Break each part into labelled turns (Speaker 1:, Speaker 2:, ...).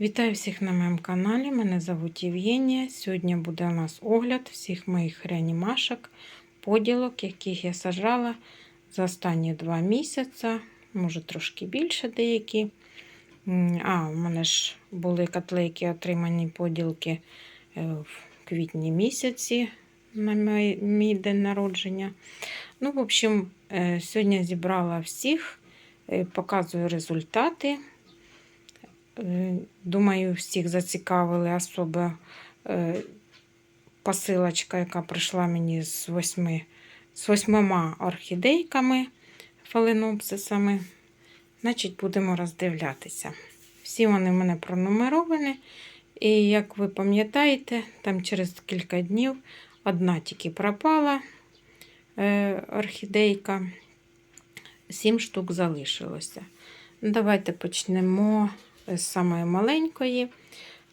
Speaker 1: Вітаю всіх на моєму каналі. Мене звуть Євгенія. Сьогодні буде у нас огляд всіх моїх реанімашок, поділок, яких я сажала за останні два місяці, може трошки більше деякі. А, у мене ж були котлейки, отримані поділки е, в квітні місяці на мій, мій день народження. Ну, в общем, е, сьогодні зібрала всіх, е, показую результати. Е, Думаю, всіх зацікавили особо е, посилочка, яка прийшла мені з восьми, з восьмома орхідейками, фаленопсисами. Значить, будемо роздивлятися. Всі вони в мене пронумеровані. І як ви пам'ятаєте, там через кілька днів одна тільки пропала е, орхідейка, сім штук залишилося. Давайте почнемо з самої маленької.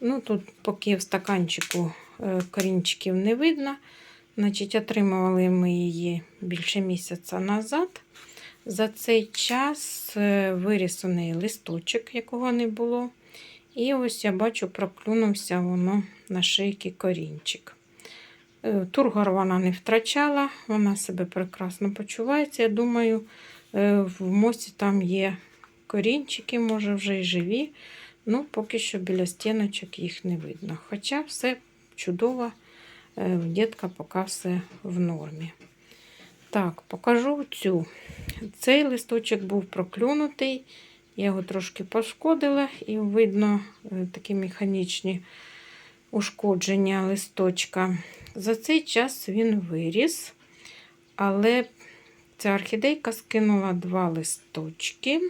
Speaker 1: Ну, Тут поки в стаканчику е, корінчиків не видно. Значить, Отримували ми її більше місяця назад. За цей час е, виріс у неї листочок, якого не було. І ось я бачу, проклюнувся воно на шийки корінчик. Е, Тургор вона не втрачала, вона себе прекрасно почувається. Я думаю, в мосі там є корінчики, може, вже й живі. Ну, поки що біля стіночок їх не видно. Хоча все чудово, е, дітка поки все в нормі. Так, покажу цю. Цей листочок був проклюнутий, я його трошки пошкодила, і видно е, такі механічні ушкодження листочка. За цей час він виріс, але ця орхідейка скинула два листочки.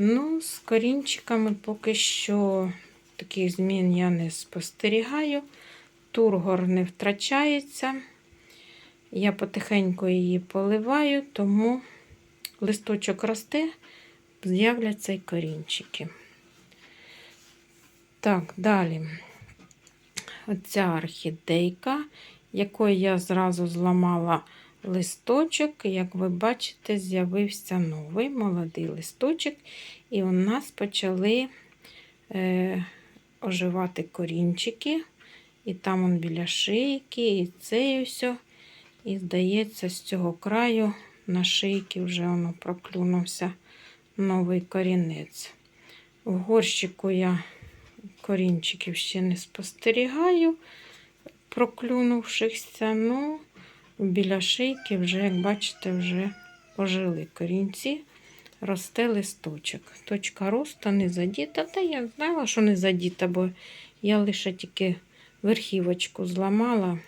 Speaker 1: Ну, з корінчиками поки що таких змін я не спостерігаю. Тургор не втрачається. Я потихеньку її поливаю, тому листочок росте, з'являться й корінчики. Так, далі. Оця орхідейка, якою я зразу зламала листочок, як ви бачите, з'явився новий молодий листочок, і у нас почали е, оживати корінчики. І там он біля шийки, і це ось. І, здається, з цього краю на шийки вже воно проклюнувся новий корінець. В горщику я корінчиків ще не спостерігаю, проклюнувшихся. Ну, біля шийки вже, як бачите, вже ожили корінці, росте листочок. Точка росту не задіта. Та я знала, що не задіта, бо я лише тільки верхівочку зламала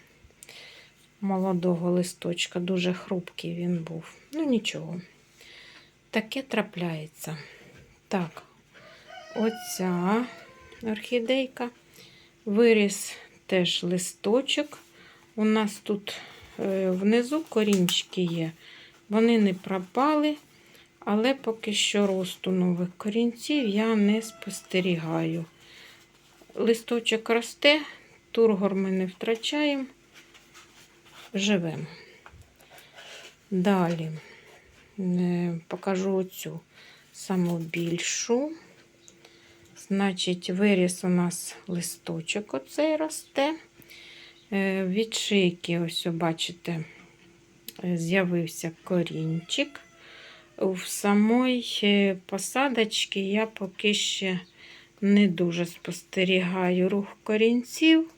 Speaker 1: молодого листочка. Дуже хрупкий він був. Ну, нічого. Таке трапляється. Так, оця орхідейка. Виріс теж листочок. У нас тут внизу корінчики є. Вони не пропали, але поки що росту нових корінців я не спостерігаю. Листочок росте, тургор ми не втрачаємо, живемо. Далі е, покажу оцю саму більшу. Значить, виріс у нас листочок оцей росте. Е, від шийки, ось, бачите, з'явився корінчик. В самої е, посадочці я поки ще не дуже спостерігаю рух корінців.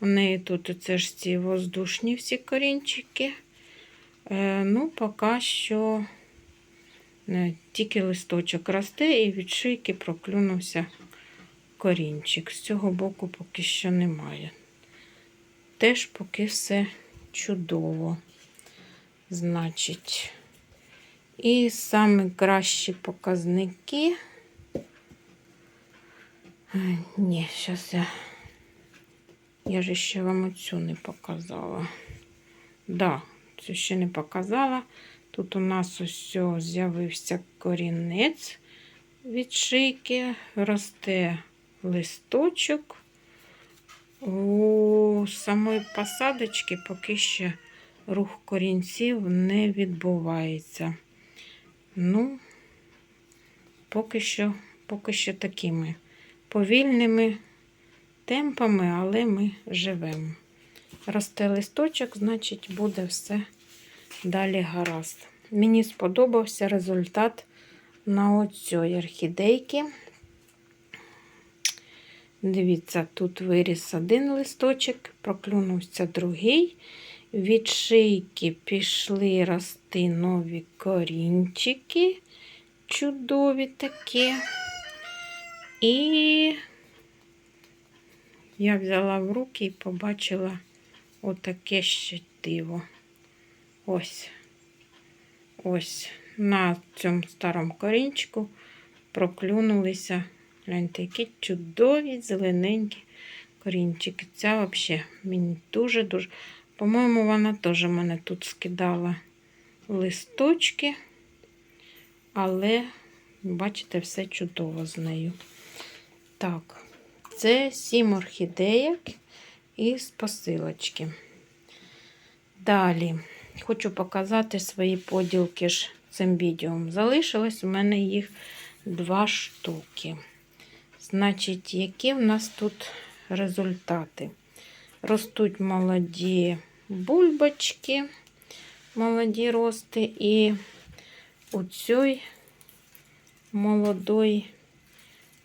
Speaker 1: У неї тут оце ж ці воздушні всі корінчики. Е, ну, поки що тільки листочок росте і від шийки проклюнувся корінчик. З цього боку поки що немає теж поки все чудово. Значить, і саме кращі показники. Ні, зараз я. Я ж ще вам оцю не показала. Да, цю ще не показала. Тут у нас ось з'явився корінець від шийки, росте листочок. У самої посадочки поки ще рух корінців не відбувається. Ну, поки що, поки що такими повільними темпами, але ми живемо. Росте листочок, значить, буде все далі гаразд. Мені сподобався результат на оцій орхідейки. Дивіться, тут виріс один листочок, проклюнувся другий. Від шийки пішли рости нові корінчики, чудові такі. І я взяла в руки і побачила отаке ще диво. Ось. Ось на цьому старому корінчику проклюнулися. Гляньте, які чудові зелененькі корінчики. Ця взагалі мені дуже-дуже. По-моєму, вона теж мене тут скидала листочки, але, бачите, все чудово з нею. Так, це сім орхідеїк із посилочки. Далі хочу показати свої поділки ж цим відео. Залишилось у мене їх два штуки. Значить, які в нас тут результати? Ростуть молоді бульбочки, молоді рости, і у цій молодої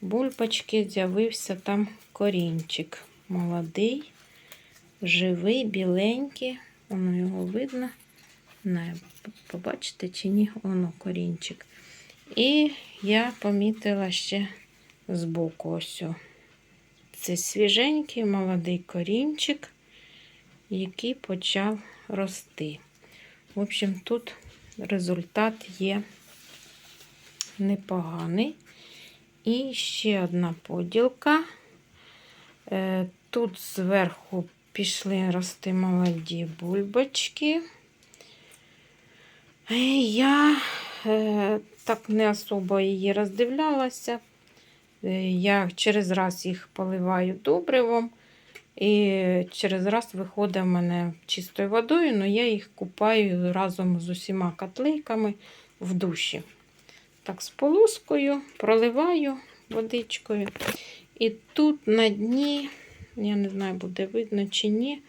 Speaker 1: бульбочки з'явився там корінчик. Молодий, живий, біленький. Воно його видно. Не, побачите чи ні, воно корінчик. І я помітила ще збоку ось. Це свіженький молодий корінчик, який почав рости. В общем, тут результат є непоганий. І ще одна поділка. Е, Тут зверху пішли рости молоді бульбочки. Е, Я е, так не особо її роздивлялася. Е, Я через раз їх поливаю добривом. І через раз виходить в мене чистою водою, але я їх купаю разом з усіма котлейками в душі. Так, з полоскою проливаю водичкою. І тут на дні, я не знаю, буде видно чи ні,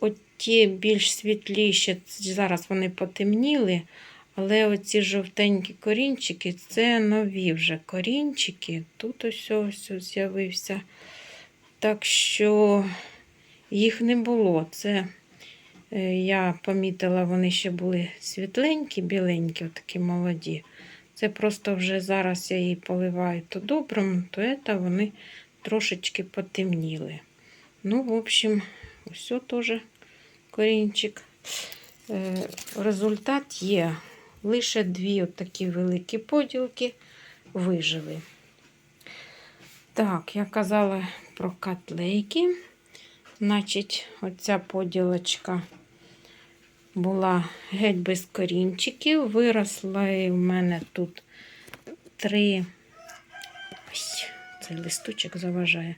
Speaker 1: оті більш світліші, зараз вони потемніли, але оці жовтенькі корінчики це нові вже корінчики. Тут ось ось з'явився. Так що їх не було. Це е, я помітила, вони ще були світленькі, біленькі, такі молоді. Це просто вже зараз я її поливаю то добрим, то це вони трошечки потемніли. Ну, в общем, ось теж корінчик. Е, Результат є. Лише дві такі великі поділки вижили. Так, я казала про котлейки. Значить, оця поділочка була геть без корінчиків. Виросла в мене тут три. Ось, цей листочок заважає.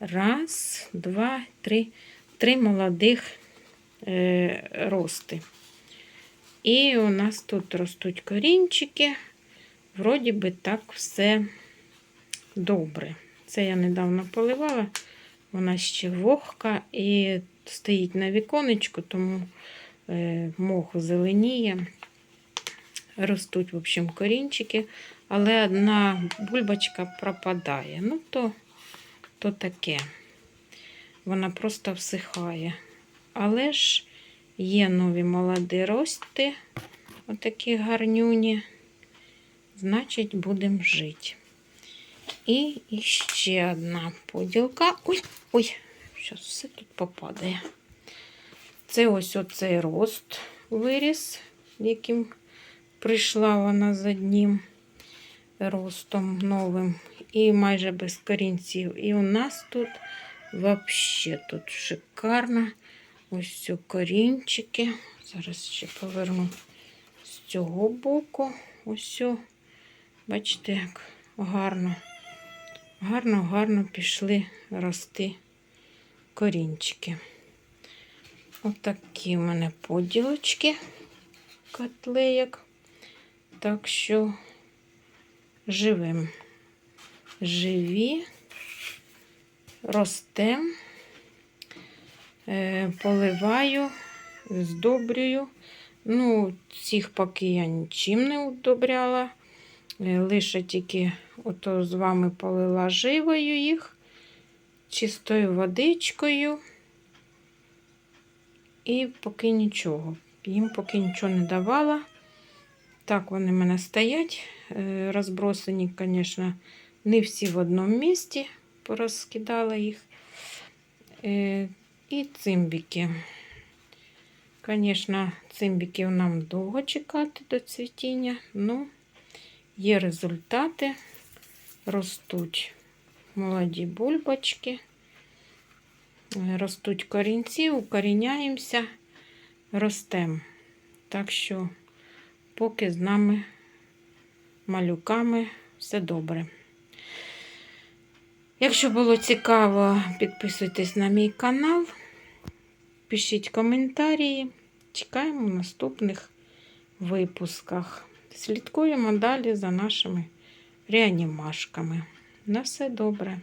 Speaker 1: Раз, два, три, три молодих е, рости. І у нас тут ростуть корінчики. Вроді би так все добре. Це я недавно поливала, вона ще вогка і стоїть на віконечку, тому е, мох зеленіє. Ростуть, в общем, корінчики, але одна бульбочка пропадає. Ну, то, то таке. Вона просто всихає. Але ж є нові молоді рости, отакі гарнюні. Значить, будемо жити. І ще одна поділка. Ой, ой, зараз все тут попадає. Це ось оцей рост виріс, яким прийшла вона з одним ростом новим. І майже без корінців. І у нас тут взагалі тут шикарно. Ось ці корінчики. Зараз ще поверну з цього боку. Ось. Бачите, як гарно гарно-гарно пішли рости корінчики. Отакі в мене поділочки котлеєк. Так що живемо. Живі, росте, Е, поливаю, здобрюю. Ну, цих поки я нічим не удобряла. Е, Лише тільки ото з вами полила живою їх, чистою водичкою. І поки нічого. Їм поки нічого не давала. Так вони в мене стоять. Е, Розбросані, звісно, не всі в одному місці. Порозкидала їх. І цимбіки. Звісно, цимбіків нам довго чекати до цвітіння. Ну, є результати. Ростуть молоді бульбочки. Ростуть корінці, укоріняємося, ростемо. Так що, поки з нами, малюками, все добре. Якщо було цікаво, підписуйтесь на мій канал, пишіть коментарі. Чекаємо в наступних випусках. Слідкуємо далі за нашими реанімашками. На все добре.